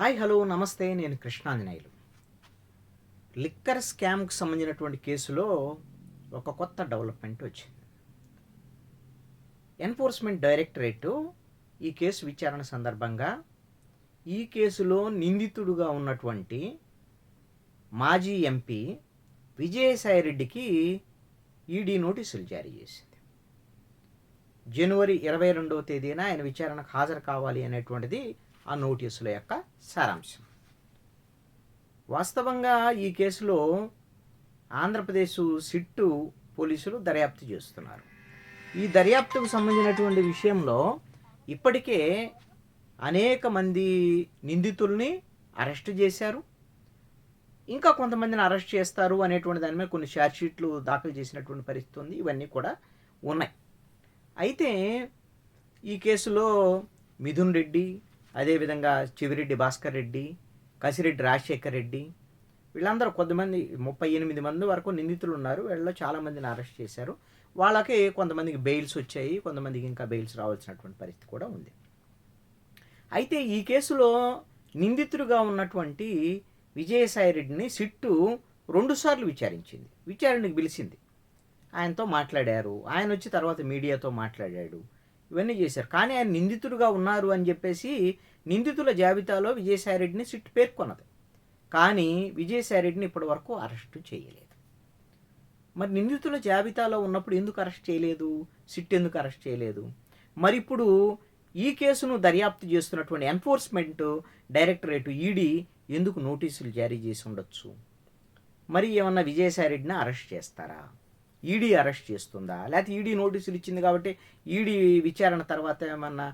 Hi hello నమస్తే నేను Krishnanjaneyulu. Liquor స్కామ్కి సంబంధించినటువంటి కేసులో ఒక కొత్త డెవలప్మెంట్ వచ్చింది. ఎన్ఫోర్స్మెంట్ డైరెక్టరేటు ఈ కేసు విచారణ సందర్భంగా ఈ కేసులో నిందితుడుగా ఉన్నటువంటి మాజీ ఎంపీ విజయసాయిరెడ్డికి ఈడీ నోటీసులు జారీ చేసింది. జనవరి ఇరవై రెండవ తేదీన ఆయన విచారణకు హాజరు కావాలి అనేటువంటిది ఆ నోటీసుల యొక్క సారాంశం. వాస్తవంగా ఈ కేసులో ఆంధ్రప్రదేశ్ సిట్టు పోలీసులు దర్యాప్తు చేస్తున్నారు. ఈ దర్యాప్తుకు సంబంధించినటువంటి విషయంలో ఇప్పటికే అనేక మంది నిందితుల్ని అరెస్ట్ చేశారు. ఇంకా కొంతమందిని అరెస్ట్ చేస్తారు అనేటువంటి దాని మీద కొన్ని ఛార్జ్ షీట్లు దాఖలు చేసినటువంటి పరిస్థితి ఉంది. ఇవన్నీ కూడా ఉన్నాయి. అయితే ఈ కేసులో మిథున్ రెడ్డి అదేవిధంగా చివిరెడ్డి భాస్కర్ రెడ్డి కసిరెడ్డి రాజశేఖర్ రెడ్డి వీళ్ళందరూ కొంతమంది ముప్పై ఎనిమిది మంది వరకు నిందితులు ఉన్నారు వీళ్ళలో చాలామందిని అరెస్ట్ చేశారు. వాళ్ళకి కొంతమందికి బెయిల్స్ వచ్చాయి కొంతమందికి ఇంకా బెయిల్స్ రావాల్సినటువంటి పరిస్థితి కూడా ఉంది. అయితే ఈ కేసులో నిందితుడుగా ఉన్నటువంటి విజయసాయి రెడ్డిని సిట్టు రెండుసార్లు విచారించింది. విచారణకు పిలిచింది. ఆయనతో మాట్లాడారు. ఆయన వచ్చి తర్వాత మీడియాతో మాట్లాడాడు. ఇవన్నీ చేశారు. కానీ ఆయన నిందితుడుగా ఉన్నారు అని చెప్పేసి నిందితుల జాబితాలో విజయసాయిరెడ్డిని సిట్ పేర్కొన్నది. కానీ విజయసాయిరెడ్డిని ఇప్పటి వరకు అరెస్టు చేయలేదు. మరి నిందితుల జాబితాలో ఉన్నప్పుడు ఎందుకు అరెస్ట్ చేయలేదు? సిట్ ఎందుకు అరెస్ట్ చేయలేదు? మరి ఇప్పుడు ఈ కేసును దర్యాప్తు చేస్తున్నటువంటి ఎన్ఫోర్స్మెంట్ డైరెక్టరేట్ ఈడీ ఎందుకు నోటీసులు జారీ చేసి ఉండొచ్చు? మరి ఏమన్నా విజయసాయిరెడ్డిని అరెస్ట్ చేస్తారా? ఈడీ అరెస్ట్ చేస్తుందా? లేకపోతే ఈడీ నోటీసులు ఇచ్చింది కాబట్టి ఈడీ విచారణ తర్వాత ఏమన్నా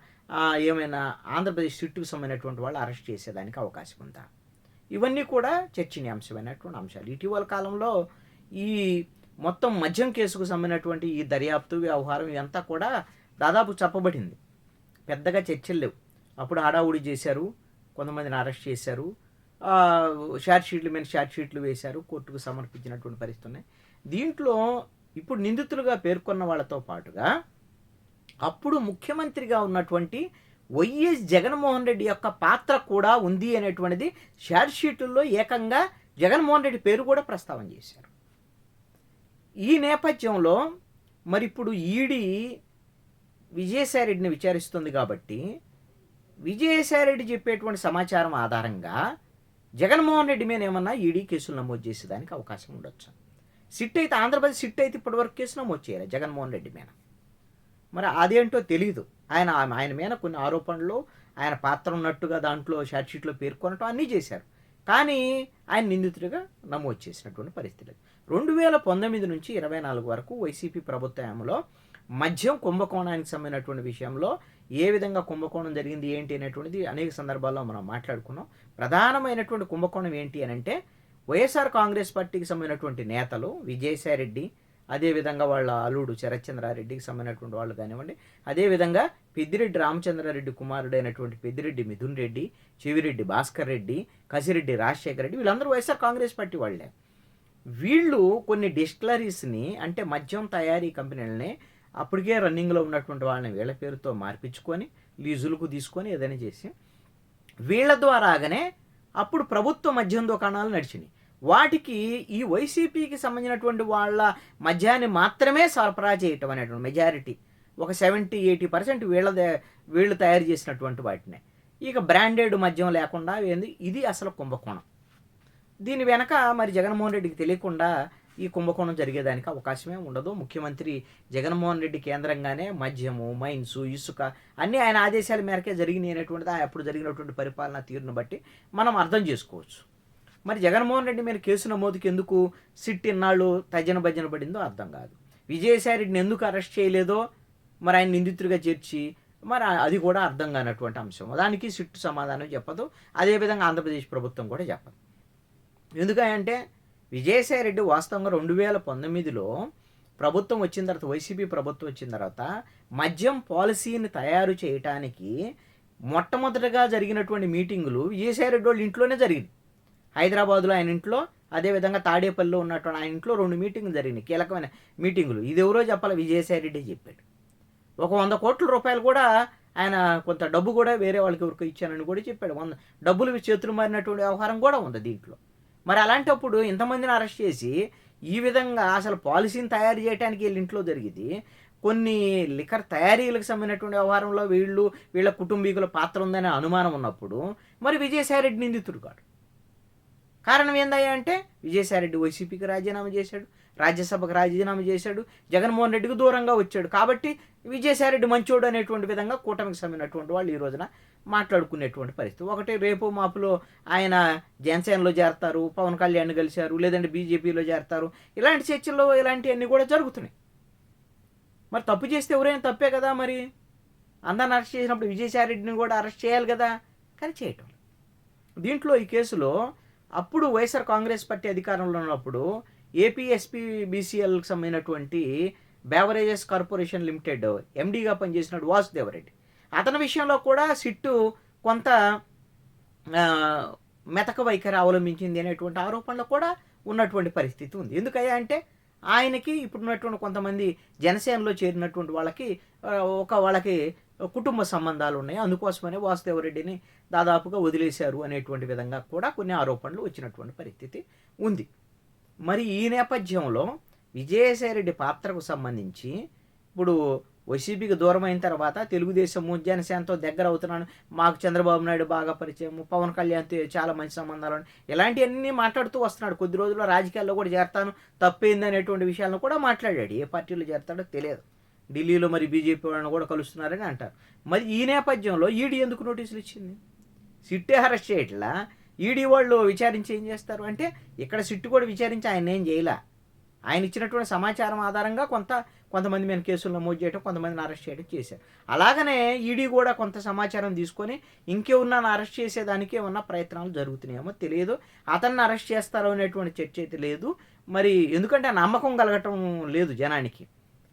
ఏమైనా ఆంధ్రప్రదేశ్ సిట్టుకు సంబంధించినటువంటి వాళ్ళు అరెస్ట్ చేసేదానికి అవకాశం ఉందా? ఇవన్నీ కూడా చర్చనీయాంశమైనటువంటి అంశాలు. ఇటీవల కాలంలో ఈ మొత్తం మద్యం కేసుకు సంబంధించినటువంటి ఈ దర్యాప్తు వ్యవహారం ఇదంతా కూడా దాదాపు చెప్పబడింది. పెద్దగా చర్చలు లేవు. అప్పుడు హడావుడి చేశారు కొంతమందిని అరెస్ట్ చేశారు షార్ట్ షీట్లు మీద షార్ట్ షీట్లు వేశారు కోర్టుకు సమర్పించినటువంటి పరిస్థితి ఉన్నాయి. దీంట్లో ఇప్పుడు నిందితులుగా పేర్కొన్న వాళ్ళతో పాటుగా అప్పుడు ముఖ్యమంత్రిగా ఉన్నటువంటి వైఎస్ జగన్మోహన్ రెడ్డి యొక్క పాత్ర కూడా ఉంది అనేటువంటిది షార్ట్ ఏకంగా జగన్మోహన్ రెడ్డి పేరు కూడా ప్రస్తావన చేశారు. ఈ నేపథ్యంలో మరి ఇప్పుడు ఈడీ విజయసాయిరెడ్డిని విచారిస్తుంది కాబట్టి విజయసాయిరెడ్డి చెప్పేటువంటి సమాచారం ఆధారంగా జగన్మోహన్ రెడ్డి మీద ఏమన్నా ఈడీ కేసులు నమోదు చేసేదానికి అవకాశం ఉండొచ్చు? సిట్ అయితే ఆంధ్రప్రదేశ్ సిట్ అయితే ఇప్పటివరకు కేసు నమోదు చేయాలి జగన్మోహన్ రెడ్డి మీద. మరి అదేంటో తెలియదు ఆయన ఆయన మీద కొన్ని ఆరోపణలు ఆయన పాత్ర ఉన్నట్టుగా దాంట్లో షార్ట్షీట్లో పేర్కొనటం అన్నీ చేశారు. కానీ ఆయన నిందితుడిగా నమోదు చేసినటువంటి పరిస్థితి లేదు. రెండు వేల పంతొమ్మిది నుంచి ఇరవై నాలుగు వరకు వైసీపీ ప్రభుత్వంలో మద్యం కుంభకోణానికి సంబంధించినటువంటి విషయంలో ఏ విధంగా కుంభకోణం జరిగింది ఏంటి అనేటువంటిది అనేక సందర్భాల్లో మనం మాట్లాడుకున్నాం. ప్రధానమైనటువంటి కుంభకోణం ఏంటి అని అంటే వైఎస్ఆర్ కాంగ్రెస్ పార్టీకి సంబంధించినటువంటి నేతలు విజయసాయిరెడ్డి అదేవిధంగా వాళ్ళ అల్లుడు శరత్చంద్రారెడ్డికి సంబంధించినటువంటి వాళ్ళు కానివ్వండి అదేవిధంగా పెద్దిరెడ్డి రామచంద్రారెడ్డి కుమారుడైనటువంటి పెద్దిరెడ్డి మిథున్ రెడ్డి చెవిరెడ్డి భాస్కర్ రెడ్డి కసిరెడ్డి రాజశేఖర రెడ్డి వీళ్ళందరూ వైఎస్ఆర్ కాంగ్రెస్ పార్టీ వాళ్ళే. వీళ్ళు కొన్ని డిస్టిలరీస్ని అంటే మద్యం తయారీ కంపెనీలని అప్పటికే రన్నింగ్లో ఉన్నటువంటి వాళ్ళని వీళ్ళ పేరుతో మార్పించుకొని లీజులకు తీసుకొని ఏదైనా చేసి వీళ్ళ ద్వారాగానే అప్పుడు ప్రభుత్వ మద్యం దుకాణాలు నడిచినాయి. వాటికి ఈ వైసీపీకి సంబంధించినటువంటి వాళ్ళ మద్యాన్ని మాత్రమే సరఫరా చేయటం అనేటువంటి మెజారిటీ ఒక సెవెంటీ ఎయిటీ పర్సెంట్ వీళ్ళ వీళ్ళు తయారు చేసినటువంటి వాటినే. ఇక బ్రాండెడ్ మద్యం లేకుండా ఏంది? ఇది అసలు కుంభకోణం. దీని వెనక మరి జగన్మోహన్ రెడ్డికి తెలియకుండా ఈ కుంభకోణం జరిగేదానికి అవకాశమే ఉండదు. ముఖ్యమంత్రి జగన్మోహన్ రెడ్డి కేంద్రంగానే మద్యము మైన్స్ ఇసుక అన్నీ ఆయన ఆదేశాల మేరకే జరిగినటువంటిది ఆ అప్పుడు జరిగినటువంటి పరిపాలన తీరును బట్టి మనం అర్థం చేసుకోవచ్చు. మరి జగన్మోహన్ రెడ్డి మీద కేసు నమోదుకి ఎందుకు సిట్ ఇన్నాళ్ళు తజన భజన పడిందో అర్థం కాదు. విజయసాయి రెడ్డిని ఎందుకు అరెస్ట్ చేయలేదో మరి ఆయన నిందితుడిగా చేర్చి మరి అది కూడా అర్థం కానటువంటి అంశం. దానికి సిట్టు సమాధానం చెప్పదు. అదేవిధంగా ఆంధ్రప్రదేశ్ ప్రభుత్వం కూడా చెప్పదు. ఎందుకంటే విజయసాయి రెడ్డి వాస్తవంగా రెండు వేల పంతొమ్మిదిలో ప్రభుత్వం వచ్చిన తర్వాత వైసీపీ ప్రభుత్వం వచ్చిన తర్వాత మద్యం పాలసీని తయారు చేయటానికి మొట్టమొదటగా జరిగినటువంటి మీటింగులు విజయసాయి రెడ్డి వాళ్ళ ఇంట్లోనే జరిగింది హైదరాబాద్లో ఆయన ఇంట్లో అదేవిధంగా తాడేపల్లిలో ఉన్నటువంటి ఆయన ఇంట్లో రెండు మీటింగ్లు జరిగినాయి కీలకమైన మీటింగులు. ఇది ఎవరో చెప్పాలి విజయసాయి రెడ్డి చెప్పాడు. ఒక వంద కోట్ల రూపాయలు కూడా ఆయన కొంత డబ్బు కూడా వేరే వాళ్ళకి ఎవరికి ఇచ్చానని కూడా చెప్పాడు. వంద డబ్బులు చేతులు మారినటువంటి వ్యవహారం కూడా ఉంది దీంట్లో. మరి అలాంటప్పుడు ఇంతమందిని అరెస్ట్ చేసి ఈ విధంగా అసలు పాలసీని తయారు చేయడానికి వీళ్ళ ఇంట్లో జరిగింది. కొన్ని లిఖర్ తయారీలకు సంబంధించినటువంటి వ్యవహారంలో వీళ్ళు వీళ్ళ కుటుంబీకుల పాత్ర ఉందనే అనుమానం ఉన్నప్పుడు మరి విజయసాయి రెడ్డి నిందితుడు కాడు. కారణం ఏందయ్యా అంటే విజయసాయిరెడ్డి వైసీపీకి రాజీనామా చేశాడు రాజ్యసభకు రాజీనామా చేశాడు జగన్మోహన్ రెడ్డికి దూరంగా వచ్చాడు. కాబట్టి విజయసాయిరెడ్డి మంచోడు అనేటువంటి విధంగా కూటమికి సమ్మినటువంటి వాళ్ళు ఈ రోజున మాట్లాడుకునేటువంటి పరిస్థితి. ఒకటి రేపు మాపులో ఆయన జనసేనలో చేరతారు పవన్ కళ్యాణ్ కలిశారు లేదంటే బీజేపీలో చేరతారు. ఇలాంటి చర్చల్లో ఇలాంటివన్నీ కూడా జరుగుతున్నాయి. మరి తప్పు చేస్తే ఎవరైనా తప్పే కదా మరి? అందరిని అరెస్ట్ చేసినప్పుడు విజయసాయిరెడ్డిని కూడా అరెస్ట్ చేయాలి కదా? కానీ చేయటం దీంట్లో ఈ కేసులో అప్పుడు వైఎస్ఆర్ కాంగ్రెస్ పార్టీ అధికారంలో ఉన్నప్పుడు ఏపీ బీసీఎల్కి సంబంధించినటువంటి బేవరేజెస్ కార్పొరేషన్ లిమిటెడ్ ఎండీగా పనిచేసినట్టు వాసుదేవరెడ్డి. అతని విషయంలో కూడా సిట్టు కొంత మెతక వైఖరి అవలంబించింది అనేటువంటి ఆరోపణలు కూడా ఉన్నటువంటి పరిస్థితి ఉంది. ఎందుకయ్యా అంటే ఆయనకి ఇప్పుడున్నటువంటి కొంతమంది జనసేనలో చేరినటువంటి వాళ్ళకి ఒక వాళ్ళకి కుటుంబ సంబంధాలు ఉన్నాయి. అందుకోసమనే వాసుదేవరెడ్డిని దాదాపుగా వదిలేశారు అనేటువంటి విధంగా కూడా కొన్ని ఆరోపణలు వచ్చినటువంటి పరిస్థితి ఉంది. మరి ఈ నేపథ్యంలో విజయసాయిరెడ్డి పాత్రకు సంబంధించి ఇప్పుడు వైసీపీకి దూరం అయిన తర్వాత తెలుగుదేశం జనసేనతో దగ్గర అవుతున్నాను. మాకు చంద్రబాబు నాయుడు బాగా పరిచయం పవన్ కళ్యాణ్తో చాలా మంచి సంబంధాలు ఇలాంటివన్నీ మాట్లాడుతూ వస్తున్నాడు. కొద్ది రోజుల్లో రాజకీయాల్లో కూడా చేరతాను. తప్పైంది అనేటువంటి విషయాలను కూడా మాట్లాడాడు. ఏ పార్టీలో చేరతాడో తెలియదు. ఢిల్లీలో మరి బీజేపీ వాళ్ళని కూడా కలుస్తున్నారని అంటారు. మరి ఈ నేపథ్యంలో ఈడీ ఎందుకు నోటీసులు ఇచ్చింది? సిట్టే అరెస్ట్ చేయట్లా? ఈడీ వాళ్ళు విచారించి ఏం చేస్తారు? అంటే ఇక్కడ సిట్టు కూడా విచారించి ఆయన ఏం చేయలే? ఆయన ఇచ్చినటువంటి సమాచారం ఆధారంగా కొంత కొంతమంది మీద కేసులు నమోదు చేయడం కొంతమందిని అరెస్ట్ చేయడం చేశారు. అలాగనే ఈడీ కూడా కొంత సమాచారం తీసుకొని ఇంకెవరినైనా అరెస్ట్ చేసేదానికి ఏమన్నా ప్రయత్నాలు జరుగుతున్నాయేమో తెలియదు. అతన్ని అరెస్ట్ చేస్తారో అనేటువంటి చర్చ అయితే లేదు. మరి ఎందుకంటే ఆ నమ్మకం కలగటం లేదు జనానికి.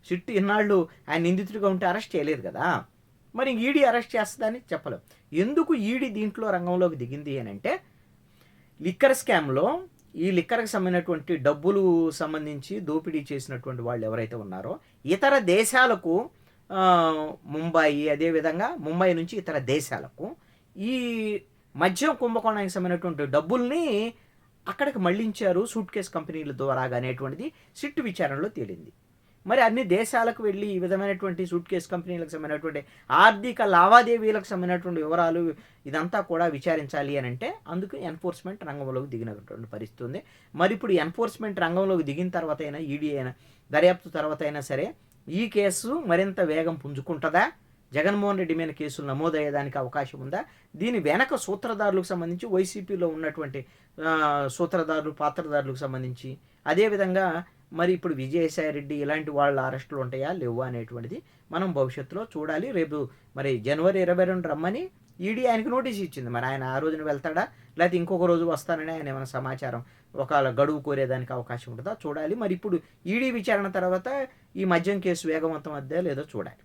సిట్టు ఇన్నాళ్ళు ఆయన నిందితుడిగా ఉంటే అరెస్ట్ చేయలేదు కదా. మరి ఈడీ అరెస్ట్ చేస్తుందని చెప్పలేం. ఎందుకు ఈడీ దీంట్లో రంగంలోకి దిగింది అని అంటే లిక్కర్ స్కామ్లో ఈ లిక్కర్కి సంబంధించినటువంటి డబ్బులు సంబంధించి దోపిడీ చేసినటువంటి వాళ్ళు ఎవరైతే ఉన్నారో ఇతర దేశాలకు ముంబాయి అదేవిధంగా ముంబై నుంచి ఇతర దేశాలకు ఈ మద్యం కుంభకోణానికి సంబంధించినటువంటి డబ్బుల్ని అక్కడికి మళ్ళించారు సూట్ కేస్ కంపెనీల ద్వారా అనేటువంటిది సిట్టు విచారణలో తేలింది. మరి అన్ని దేశాలకు వెళ్ళి ఈ విధమైనటువంటి సూట్ కేస్ కంపెనీలకు సంబంధించినటువంటి ఆర్థిక లావాదేవీలకు సంబంధించినటువంటి వివరాలు ఇదంతా కూడా విచారించాలి అని అంటే అందుకు ఎన్ఫోర్స్మెంట్ రంగంలోకి దిగినటువంటి పరిస్థితి ఉంది. మరి ఇప్పుడు ఎన్ఫోర్స్మెంట్ రంగంలోకి దిగిన తర్వాత అయినా ఈడీ అయినా దర్యాప్తు తర్వాత అయినా సరే ఈ కేసు మరింత వేగం పుంజుకుంటుందా? జగన్మోహన్ రెడ్డి మీద కేసులు నమోదయ్యేదానికి అవకాశం ఉందా? దీని వెనక సూత్రధారులకు సంబంధించి వైసీపీలో ఉన్నటువంటి సూత్రధారులు పాత్రధారులకు సంబంధించి అదేవిధంగా మరి ఇప్పుడు విజయసాయిరెడ్డి ఇలాంటి వాళ్ళ అరెస్టులు ఉంటాయా? లేవా? అనేటువంటిది మనం భవిష్యత్తులో చూడాలి. రేపు మరి జనవరి ఇరవై రెండు రమ్మని ఈడీ ఆయనకు నోటీస్ ఇచ్చింది. మరి ఆయన ఆ రోజున వెళ్తాడా? లేకపోతే ఇంకొక రోజు వస్తానని ఆయన ఏమైనా సమాచారం ఒకవేళ గడువు కోరేదానికి అవకాశం ఉంటుందా? చూడాలి. మరి ఇప్పుడు ఈడీ విచారణ తర్వాత ఈ మద్యం కేసు వేగవంతం అద్దా? లేదో చూడాలి.